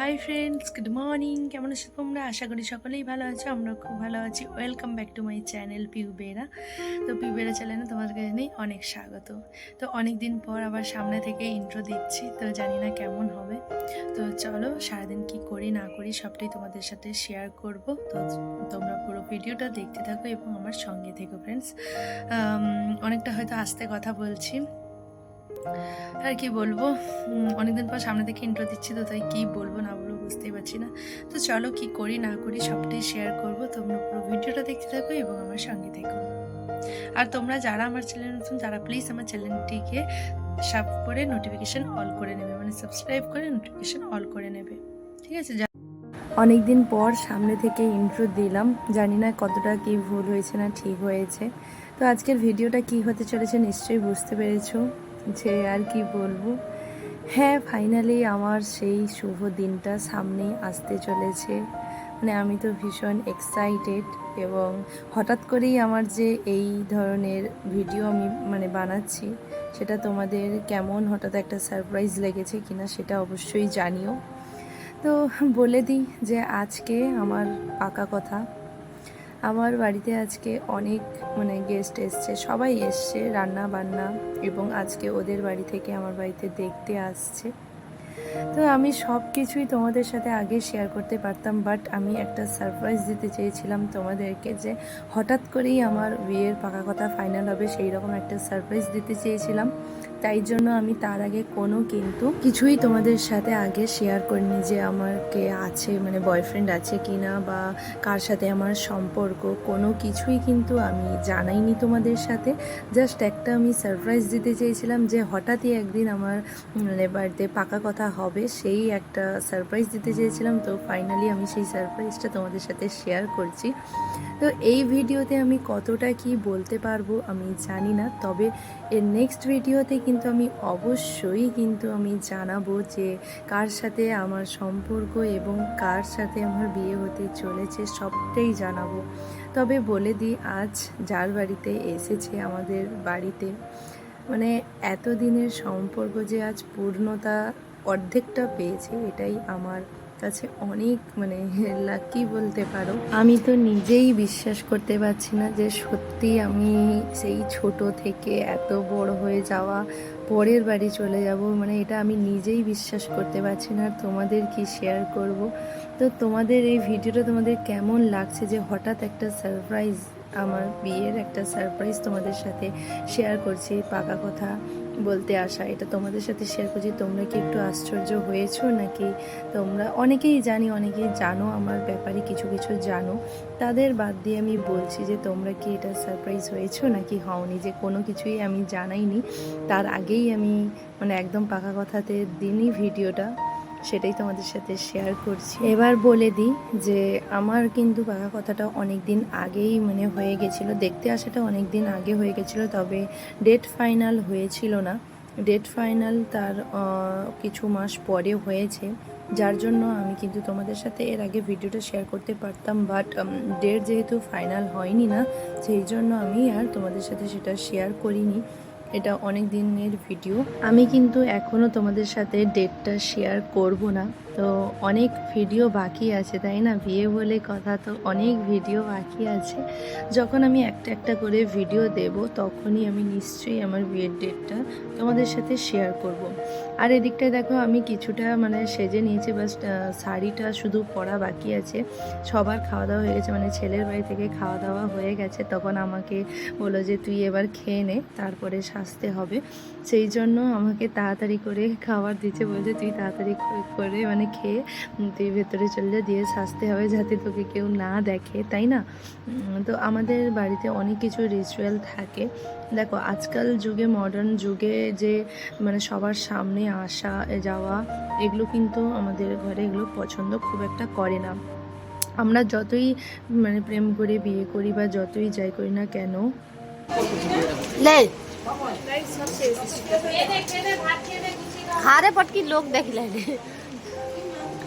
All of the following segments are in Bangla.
হাই ফ্রেন্ডস গুড মর্নিং কেমন আছো তোমরা? আশা করি সকলেই ভালো আছো আমরা খুব ভালো আছি। Welcome back to my channel Piu Bera তো পিউ বেরা চ্যানেলে তোমাদেরকে জানাই অনেক স্বাগত। তো অনেক দিন পর আবার সামনে থেকে ইন্ট্রো দিচ্ছি, তো জানি না কেমন হবে। তো চলো, সারাদিন কি করি, না করি, সবটাই তোমাদের সাথে শেয়ার করব। তো তোমরা পুরো ভিডিওটা দেখতে থাকো এবং আমার সঙ্গে থেকো ফ্রেন্ডস অনেকটা হয়তো আস্তে কথা বলছি। আর কি বলব? অনেকদিন পর সামনে থেকে ইন্ট্রো দিচ্ছি তো, তাই কি বলব না বলব বুঝতেই পারছি না। তো চলো কি করি, না করি সবটাই শেয়ার করব। তোমরা পুরো ভিডিওটা দেখতে থাকো এবং আমার সঙ্গে থেকো। আর তোমরা যারা আমার চ্যানেল নতুন, তারা প্লিজ আমার চ্যানেলটিকে সাব করে নোটিফিকেশন অল করে নেবে। মানে সাবস্ক্রাইব করে নোটিফিকেশন অল করে নেবে। ঠিক আছে? অনেক দিন পর সামনে থেকে ইন্ট্রো দিলাম। জানি না কতটা কি ভুল হয়েছে না ঠিক হয়েছে। তো আজকের ভিডিওটা কি হতে চলেছে নিশ্চয়ই বুঝতে পেরেছ। যে আর কি বলব। হ্যাঁ ফাইনালি আমার সেই শুভ দিনটা সামনেই আসতে চলেছে। মানে আমি তো ভীষণ এক্সাইটেড এবং হঠাৎ করেই আমার যে এই ধরনের ভিডিও আমি মানে বানাচ্ছি, সেটা তোমাদের কেমন হঠাৎ একটা সারপ্রাইজ লেগেছে কিনা সেটা অবশ্যই জানিও। তো বলে দিই যে আজকে আমার পাকা কথা আমার বাড়িতে আজকে অনেক মানে গেস্ট এসছে। সবাই এসছে রান্না বান্না এবং আজকে ওদের বাড়ি থেকে আমার বাড়িতে দেখতে আসছে। তো আমি সব কিছুই তোমাদের সাথে আগে শেয়ার করতে পারতাম বাট আমি একটা সারপ্রাইজ দিতে চেয়েছিলাম তোমাদেরকে যে হঠাৎ করেই আমার বিয়ের পাকা কথা ফাইনাল হবে সেই রকম একটা সারপ্রাইজ দিতে চেয়েছিলাম। তাই জন্য আমি তার আগে কোনো কিন্তু কিছুই তোমাদের সাথে আগে শেয়ার করিনি যে আমার কে আছে মানে বয়ফ্রেন্ড আছে কি না বা কার সাথে আমার সম্পর্ক। কোনো কিছুই কিন্তু আমি জানাইনি তোমাদের সাথে। জাস্ট একটা আমি সারপ্রাইজ দিতে চেয়েছিলাম যে হঠাৎই একদিন আমার মানে বাড়িতে পাকা কথা হবে, সেই একটা সারপ্রাইজ দিতে চেয়েছিলাম। তো ফাইনালি আমি সেই সারপ্রাইজটা তোমাদের সাথে শেয়ার করছি। তো এই ভিডিওতে আমি কতটা কি বলতে পারব আমি জানি না। তবে এর নেক্সট ভিডিওতে কিন্তু আমি অবশ্যই কিন্তু আমি জানাব যে কার সাথে আমার সম্পর্ক এবং কার সাথে আমার বিয়ে হতে চলেছে সবটাই জানাব। তবে বলে দিই, আজ যার বাড়িতে এসেছে আমাদের বাড়িতে মানে এতদিনের সম্পর্ক যে আজ পূর্ণতা অর্ধেকটা পেয়েছি, এটাই আমার কাছে অনেক মানে লাকি বলতে পারো। আমি তো নিজেই বিশ্বাস করতে পারছি না যে সত্যি আমি সেই ছোট থেকে এত বড় হয়ে যাওয়া, পরের বাড়ি চলে যাব মানে এটা আমি নিজেই বিশ্বাস করতে পারছি না। তোমাদের কি শেয়ার করব? তো তোমাদের এই ভিডিওটা তোমাদের কেমন লাগছে যে হঠাৎ একটা সারপ্রাইজ আমার বিয়ের একটা সারপ্রাইজ তোমাদের সাথে শেয়ার করছি, পাকা কথা? বলতে আসা, এটা তোমাদের সাথে শেয়ার করছি। তোমরা কি একটু আশ্চর্য হয়েছো নাকি? তোমরা অনেকেই জানি, অনেকেই জানো, আমার ব্যাপারে কিছু কিছু জানো। তাদের বাদ দিয়ে আমি বলছি যে, তোমরা কি এটা সারপ্রাইজ হয়েছো নাকি হওনি? যে, কোনো কিছুই আমি জানাইনি। তার আগেই আমি মানে একদম পাকা কথাতে দিনই ভিডিওটা। সেটাই তোমাদের সাথে শেয়ার করছি। এবার বলে দিই যে আমার কিন্তু পাকা কথাটা অনেক দিন আগেই মানে হয়ে গেছিল। দেখতে আসাটা অনেক দিন আগে হয়ে গেছিল, তবে ডেট ফাইনাল হয়েছিল না। ডেট ফাইনাল তার কিছু মাস পরে হয়েছে। যার জন্য আমি কিন্তু তোমাদের সাথে এর আগে ভিডিওটা শেয়ার করতে পারতাম বাট ডেট যেহেতু ফাইনাল হয়নি না, সেই জন্য আমি আর তোমাদের সাথে সেটা শেয়ার করিনি। এটা অনেক দিনের ভিডিও। আমি কিন্তু এখনও তোমাদের সাথে ডেটটা শেয়ার করব না। তো অনেক ভিডিও বাকি আছে, তাই না? বিয়ে বলে কথা তো অনেক ভিডিও বাকি আছে। যখন আমি একটা একটা করে ভিডিও দেব, তখনই আমি নিশ্চয়ই আমার বিয়ের ডেটটা তোমাদের সাথে শেয়ার করব। আর এদিকটায় দেখো, আমি কিছুটা মানে সেজে নিয়েছি, বাস শাড়িটা শুধু পরা বাকি আছে। সবার খাওয়া দাওয়া হয়ে গেছে মানে ছেলের বাড়ি থেকে খাওয়া দাওয়া হয়ে গেছে। তখন আমাকে বলল যে, তুই এবার খেয়ে নে, তারপরে সাজতে হবে। সেই জন্য আমাকে তাড়াতাড়ি করে খাবার দিচ্ছে বলছে, তুই তাড়াতাড়ি করে মানে খেয়ে তুই ভেতরে চলে দিয়ে সাজতে হবে যাতে তোকে কেউ না দেখে তাই না? তো আমাদের বাড়িতে অনেক কিছু রিচুয়াল থাকে। দেখো আজকাল যুগে মডার্ন যুগে যে মানে সবার সামনে আসা যাওয়া এগুলো কিন্তু আমাদের ঘরে এগুলো পছন্দ খুব একটা করে না। আমরা যতই মানে প্রেম করে বিয়ে করি বা যতই যাই করি না কেন হারে পটকি লোক দেখলে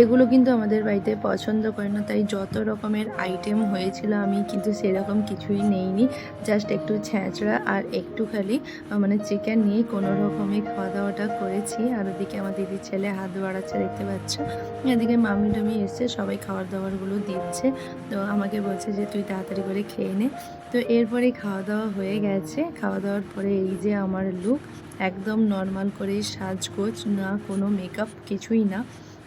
এগুলো কিন্তু আমাদের বাড়িতে পছন্দ করে না, তাই যত রকমের আইটেম হয়েছিল আমি কিন্তু সেরকম কিছুই নেইনি। জাস্ট একটু ছ্যাঁচড়া আর একটু খালি মানে চিকেন নিয়ে কোনো রকমে খাওয়া দাওয়াটা করেছি। আর ওদিকে আমার দিদির ছেলে হাত বাড়াচ্ছে, দেখতে পাচ্ছ? এদিকে মামি টামি এসছে, সবাই খাবার দাবারগুলো দিচ্ছে। তো আমাকে বলছে যে, তুই তাড়াতাড়ি করে খেয়ে নে। তো এরপরে খাওয়া দাওয়া হয়ে গেছে। খাওয়া দাওয়ার পরে এই যে আমার লুক একদম নর্মাল করে সাজগোজ, না কোনো মেকআপ কিছুই না।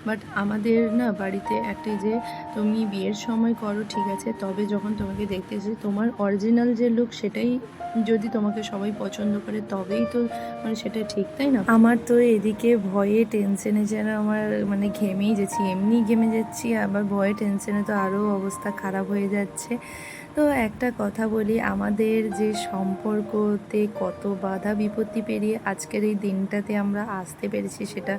বাট আমাদের না বাড়িতে একটা যে, তুমি বিয়ের সময় করো, ঠিক আছে? তবে যখন তোমাকে দেখতে এসে তোমার অরিজিনাল যে লুক সেটাই যদি তোমাকে সবাই পছন্দ করে, তবেই তো মানে সেটা ঠিক, তাই না? আমার তো এদিকে ভয়ে টেনশনে যেন আমার মানে ঘেমেই যাচ্ছি। এমনি ঘেমে যাচ্ছি, আবার ভয়ে টেনশনে তো আরও অবস্থা খারাপ হয়ে যাচ্ছে। তো একটা কথা বলি, আমাদের যে সম্পর্কতে কত বাধা বিপত্তি পেরিয়ে আজকের এই দিনটাতে আমরা আসতে পেরেছি সেটা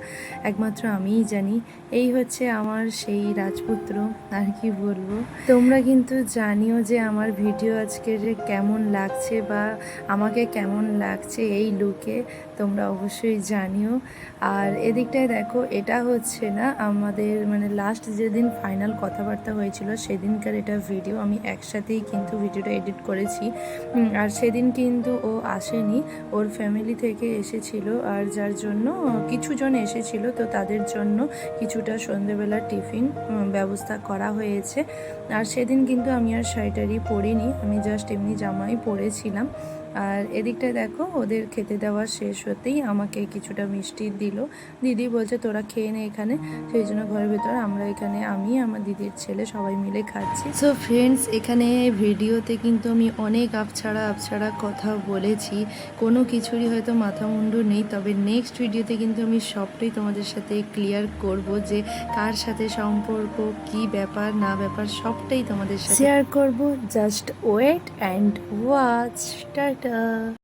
একমাত্র আমিই জানি। এই হচ্ছে আমার সেই রাজপুত্র, আর কি বলব? তোমরা কিন্তু জানিও যে আমার ভিডিও আজকের কেমন লাগছে বা আমাকে কেমন লাগছে এই লুকে, তোমরা অবশ্যই জানিও। আর এদিকটায় দেখো, এটা হচ্ছে না আমাদের মানে লাস্ট যেদিন ফাইনাল কথাবার্তা হয়েছিল, সেদিনকার এটা ভিডিও আমি একসাথেই কিন্তু ভিডিওটা এডিট করেছি। আর সেদিন কিন্তু ও আসেনি। ওর ফ্যামিলি থেকে এসেছিল আর যার জন্য কিছুজন এসেছিল তো তাদের জন্য কিছুটা সন্ধেবেলা টিফিন ব্যবস্থা করা হয়েছে। আর সেদিন কিন্তু আমি আর শাড়িটারি পরিনি। আমি জাস্ট এমনি জামাই পরেছিলাম। আর এদিকটায় দেখো, ওদের খেতে দেওয়া শেষ হতেই আমাকে কিছুটা মিষ্টি দিল। দিদি বলছে, তোরা খেয়ে নে এখানে। সেই জন্য ঘরের ভেতর আমরা এখানে, আমি, আমার দিদির ছেলে সবাই মিলে খাচ্ছি। সো ফ্রেন্ডস এখানে ভিডিওতে কিন্তু আমি অনেক আপছাড়া আপছাড়া কথা বলেছি। কোনো কিছুরই হয়তো মাথা মুন্ডু নেই, তবে নেক্সট ভিডিওতে কিন্তু আমি সবটাই তোমাদের সাথে ক্লিয়ার করব যে কার সাথে সম্পর্ক, কি ব্যাপার, না ব্যাপার, সবটাই তোমাদের সাথে শেয়ার করব। Just wait and watch tata 的。